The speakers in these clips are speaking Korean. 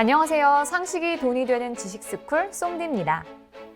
안녕하세요. 상식이 돈이 되는 지식스쿨 쏨디입니다.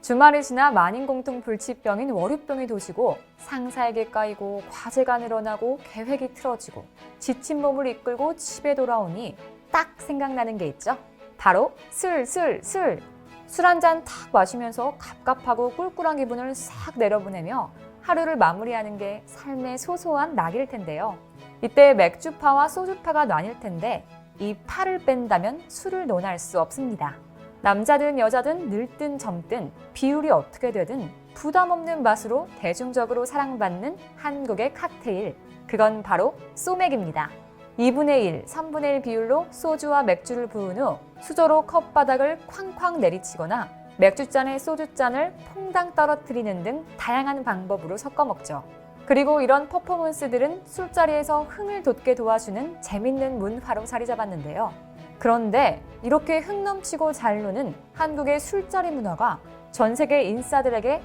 주말이 지나 만인 공통 불치병인 월요병이 도시고 상사에게 까이고 과제가 늘어나고 계획이 틀어지고 지친 몸을 이끌고 집에 돌아오니 딱 생각나는 게 있죠. 바로 술, 술, 술. 술 한 잔 탁 마시면서 갑갑하고 꿀꿀한 기분을 싹 내려보내며 하루를 마무리하는 게 삶의 소소한 낙일 텐데요. 이때 맥주파와 소주파가 나뉠 텐데 이 파를 뺀다면 술을 논할 수 없습니다. 남자든 여자든 늙든 젊든 비율이 어떻게 되든 부담 없는 맛으로 대중적으로 사랑받는 한국의 칵테일. 그건 바로 소맥입니다. 2분의 1, 3분의 1 비율로 소주와 맥주를 부은 후 수저로 컵바닥을 쾅쾅 내리치거나 맥주잔에 소주잔을 퐁당 떨어뜨리는 등 다양한 방법으로 섞어 먹죠. 그리고 이런 퍼포먼스들은 술자리에서 흥을 돋게 도와주는 재밌는 문화로 자리 잡았는데요. 그런데 이렇게 흥 넘치고 잘 노는 한국의 술자리 문화가 전 세계 인싸들에게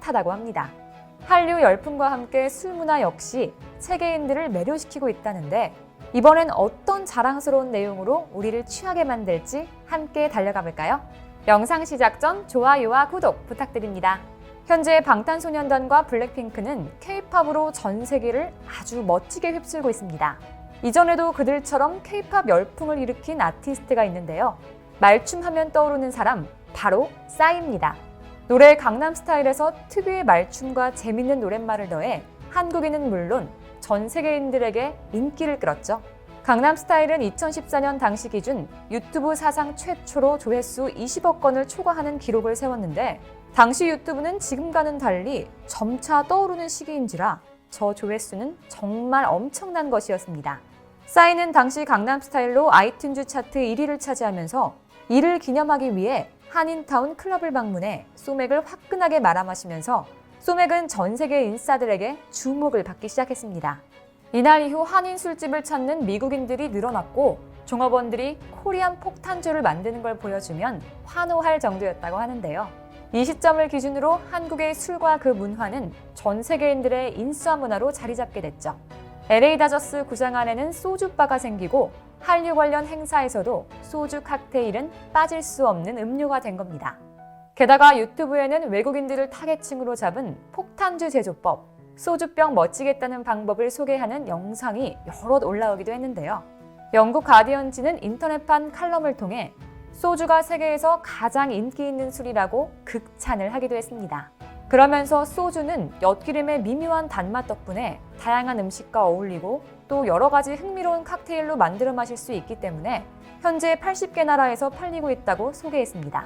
핫하다고 합니다. 한류 열풍과 함께 술 문화 역시 세계인들을 매료시키고 있다는데 이번엔 어떤 자랑스러운 내용으로 우리를 취하게 만들지 함께 달려가 볼까요? 영상 시작 전 좋아요와 구독 부탁드립니다. 현재 방탄소년단과 블랙핑크는 K-팝으로 전 세계를 아주 멋지게 휩쓸고 있습니다. 이전에도 그들처럼 K-팝 열풍을 일으킨 아티스트가 있는데요. 말춤하면 떠오르는 사람 바로 싸이입니다. 노래 강남 스타일에서 특유의 말춤과 재밌는 노랫말을 더해 한국인은 물론 전 세계인들에게 인기를 끌었죠. 강남스타일은 2014년 당시 기준 유튜브 사상 최초로 조회수 20억 건을 초과하는 기록을 세웠는데 당시 유튜브는 지금과는 달리 점차 떠오르는 시기인지라 저 조회수는 정말 엄청난 것이었습니다. 싸이는 당시 강남스타일로 아이튠즈 차트 1위를 차지하면서 이를 기념하기 위해 한인타운 클럽을 방문해 소맥을 화끈하게 말아 마시면서 소맥은 전 세계 인싸들에게 주목을 받기 시작했습니다. 이날 이후 한인 술집을 찾는 미국인들이 늘어났고 종업원들이 코리안 폭탄주를 만드는 걸 보여주면 환호할 정도였다고 하는데요. 이 시점을 기준으로 한국의 술과 그 문화는 전 세계인들의 인싸 문화로 자리 잡게 됐죠. LA 다저스 구장 안에는 소주바가 생기고 한류 관련 행사에서도 소주 칵테일은 빠질 수 없는 음료가 된 겁니다. 게다가 유튜브에는 외국인들을 타겟층으로 잡은 폭탄주 제조법, 소주병 멋지겠다는 방법을 소개하는 영상이 여럿 올라오기도 했는데요. 영국 가디언지는 인터넷판 칼럼을 통해 소주가 세계에서 가장 인기 있는 술이라고 극찬을 하기도 했습니다. 그러면서 소주는 엿기름의 미묘한 단맛 덕분에 다양한 음식과 어울리고 또 여러 가지 흥미로운 칵테일로 만들어 마실 수 있기 때문에 현재 80개 나라에서 팔리고 있다고 소개했습니다.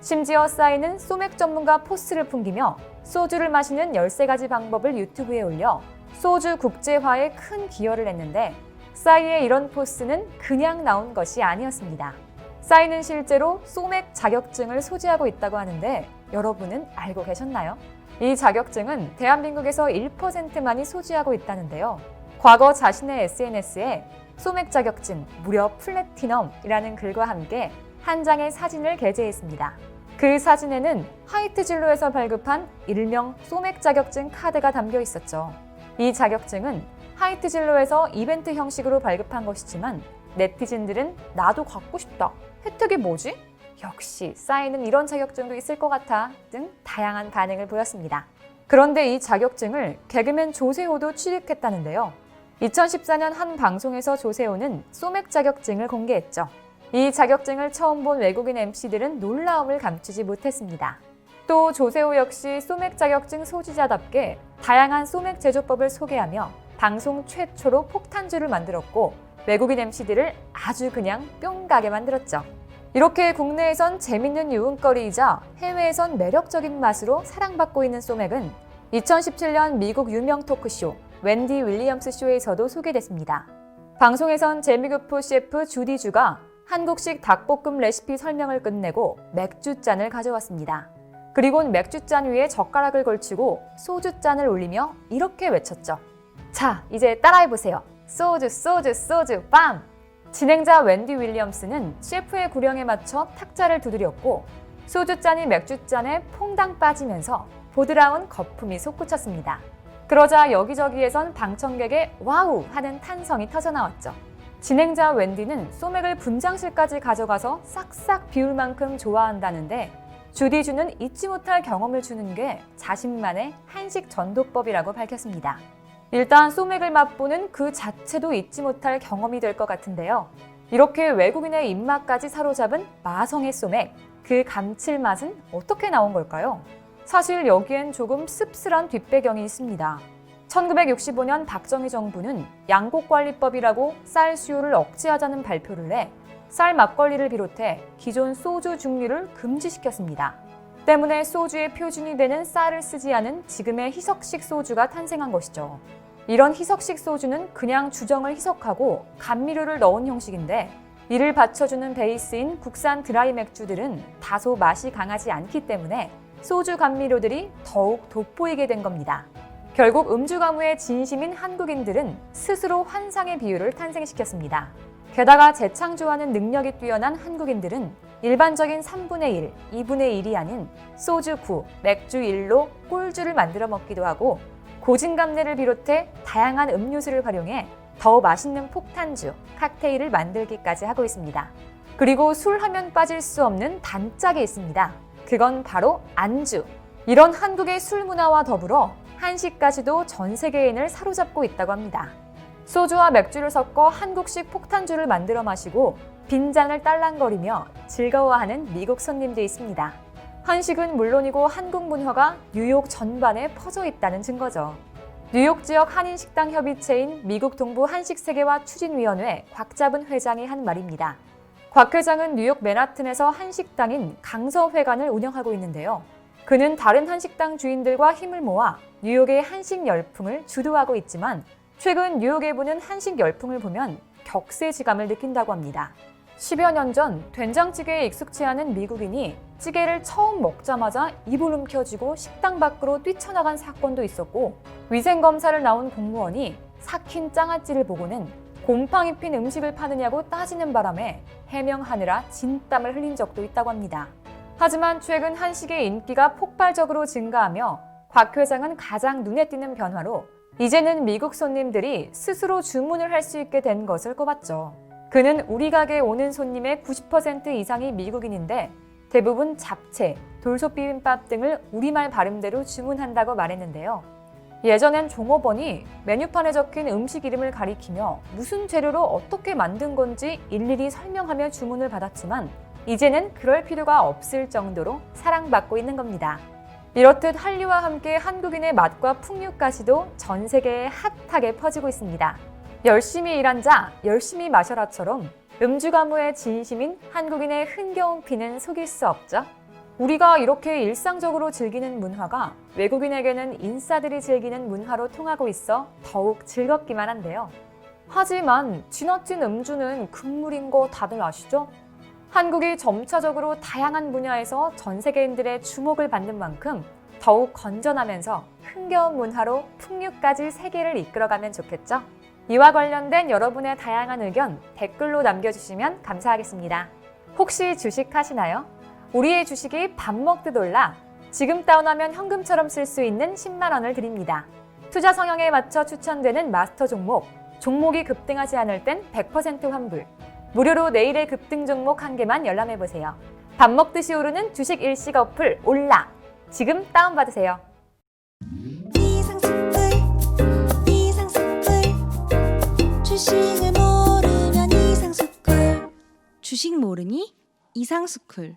심지어 싸이는 소맥 전문가 포스를 풍기며 소주를 마시는 13가지 방법을 유튜브에 올려 소주 국제화에 큰 기여를 했는데 싸이의 이런 포스는 그냥 나온 것이 아니었습니다. 싸이는 실제로 소맥 자격증을 소지하고 있다고 하는데 여러분은 알고 계셨나요? 이 자격증은 대한민국에서 1%만이 소지하고 있다는데요. 과거 자신의 SNS에 소맥 자격증 무려 플래티넘이라는 글과 함께 한 장의 사진을 게재했습니다. 그 사진에는 화이트 진로에서 발급한 일명 소맥 자격증 카드가 담겨 있었죠. 이 자격증은 화이트 진로에서 이벤트 형식으로 발급한 것이지만 네티즌들은 나도 갖고 싶다. 혜택이 뭐지? 역시 싸이는 이런 자격증도 있을 것 같아 등 다양한 반응을 보였습니다. 그런데 이 자격증을 개그맨 조세호도 취득했다는데요. 2014년 한 방송에서 조세호는 소맥 자격증을 공개했죠. 이 자격증을 처음 본 외국인 MC들은 놀라움을 감추지 못했습니다. 또 조세호 역시 소맥 자격증 소지자답게 다양한 소맥 제조법을 소개하며 방송 최초로 폭탄주를 만들었고 외국인 MC들을 아주 그냥 뿅 가게 만들었죠. 이렇게 국내에선 재밌는 유흥거리이자 해외에선 매력적인 맛으로 사랑받고 있는 소맥은 2017년 미국 유명 토크쇼 웬디 윌리엄스 쇼에서도 소개됐습니다. 방송에선 재미교포 셰프 주디주가 한국식 닭볶음 레시피 설명을 끝내고 맥주잔을 가져왔습니다. 그리곤 맥주잔 위에 젓가락을 걸치고 소주잔을 올리며 이렇게 외쳤죠. 자, 이제 따라해보세요. 소주, 소주, 소주, 빰! 진행자 웬디 윌리엄스는 셰프의 구령에 맞춰 탁자를 두드렸고 소주잔이 맥주잔에 퐁당 빠지면서 보드라운 거품이 솟구쳤습니다. 그러자 여기저기에선 방청객의 와우 하는 탄성이 터져나왔죠. 진행자 웬디는 소맥을 분장실까지 가져가서 싹싹 비울 만큼 좋아한다는데 주디주는 잊지 못할 경험을 주는 게 자신만의 한식 전도법이라고 밝혔습니다. 일단 소맥을 맛보는 그 자체도 잊지 못할 경험이 될 것 같은데요. 이렇게 외국인의 입맛까지 사로잡은 마성의 소맥, 그 감칠맛은 어떻게 나온 걸까요? 사실 여기엔 조금 씁쓸한 뒷배경이 있습니다. 1965년 박정희 정부는 양곡관리법이라고 쌀 수요를 억제하자는 발표를 해 쌀 막걸리를 비롯해 기존 소주 증류를 금지시켰습니다. 때문에 소주의 표준이 되는 쌀을 쓰지 않은 지금의 희석식 소주가 탄생한 것이죠. 이런 희석식 소주는 그냥 주정을 희석하고 감미료를 넣은 형식인데 이를 받쳐주는 베이스인 국산 드라이 맥주들은 다소 맛이 강하지 않기 때문에 소주 감미료들이 더욱 돋보이게 된 겁니다. 결국 음주 가무의 진심인 한국인들은 스스로 환상의 비율을 탄생시켰습니다. 게다가 재창조하는 능력이 뛰어난 한국인들은 일반적인 3분의 1, 2분의 1이 아닌 소주 9, 맥주 1로 꿀주를 만들어 먹기도 하고 고진감래를 비롯해 다양한 음료수를 활용해 더 맛있는 폭탄주, 칵테일을 만들기까지 하고 있습니다. 그리고 술 하면 빠질 수 없는 단짝이 있습니다. 그건 바로 안주. 이런 한국의 술 문화와 더불어 한식까지도 전 세계인을 사로잡고 있다고 합니다. 소주와 맥주를 섞어 한국식 폭탄주를 만들어 마시고 빈잔을 딸랑거리며 즐거워하는 미국 손님도 있습니다. 한식은 물론이고 한국 문화가 뉴욕 전반에 퍼져 있다는 증거죠. 뉴욕 지역 한인 식당 협의체인 미국 동부 한식 세계화 추진위원회 곽잡은 회장이 한 말입니다. 곽 회장은 뉴욕 맨하튼에서 한식당인 강서 회관을 운영하고 있는데요. 그는 다른 한식당 주인들과 힘을 모아 뉴욕의 한식 열풍을 주도하고 있지만 최근 뉴욕에 부는 한식 열풍을 보면 격세지감을 느낀다고 합니다. 10여 년 전 된장찌개에 익숙치 않은 미국인이 찌개를 처음 먹자마자 입을 움켜쥐고 식당 밖으로 뛰쳐나간 사건도 있었고 위생검사를 나온 공무원이 삭힌 장아찌를 보고는 곰팡이 핀 음식을 파느냐고 따지는 바람에 해명하느라 진땀을 흘린 적도 있다고 합니다. 하지만 최근 한식의 인기가 폭발적으로 증가하며 곽 회장은 가장 눈에 띄는 변화로 이제는 미국 손님들이 스스로 주문을 할 수 있게 된 것을 꼽았죠. 그는 우리 가게에 오는 손님의 90% 이상이 미국인인데 대부분 잡채, 돌솥 비빔밥 등을 우리말 발음대로 주문한다고 말했는데요. 예전엔 종업원이 메뉴판에 적힌 음식 이름을 가리키며 무슨 재료로 어떻게 만든 건지 일일이 설명하며 주문을 받았지만 이제는 그럴 필요가 없을 정도로 사랑받고 있는 겁니다. 이렇듯 한류와 함께 한국인의 맛과 풍류까지도 전 세계에 핫하게 퍼지고 있습니다. 열심히 일한 자, 열심히 마셔라처럼 음주 가무의 진심인 한국인의 흥겨운 피는 속일 수 없죠. 우리가 이렇게 일상적으로 즐기는 문화가 외국인에게는 인싸들이 즐기는 문화로 통하고 있어 더욱 즐겁기만 한데요. 하지만 지나친 음주는 금물인 거 다들 아시죠? 한국이 점차적으로 다양한 분야에서 전 세계인들의 주목을 받는 만큼 더욱 건전하면서 흥겨운 문화로 풍류까지 세계를 이끌어가면 좋겠죠? 이와 관련된 여러분의 다양한 의견 댓글로 남겨주시면 감사하겠습니다. 혹시 주식 하시나요? 우리의 주식이 밥 먹듯 올라 지금 다운하면 현금처럼 쓸 수 있는 10만 원을 드립니다. 투자 성향에 맞춰 추천되는 마스터 종목, 종목이 급등하지 않을 땐 100% 환불. 무료로 내일의 급등 종목 한 개만 열람해 보세요. 밥 먹듯이 오르는 주식 일시가 어플 올라. 지금 다운받으세요. 주식 모르니 이상스쿨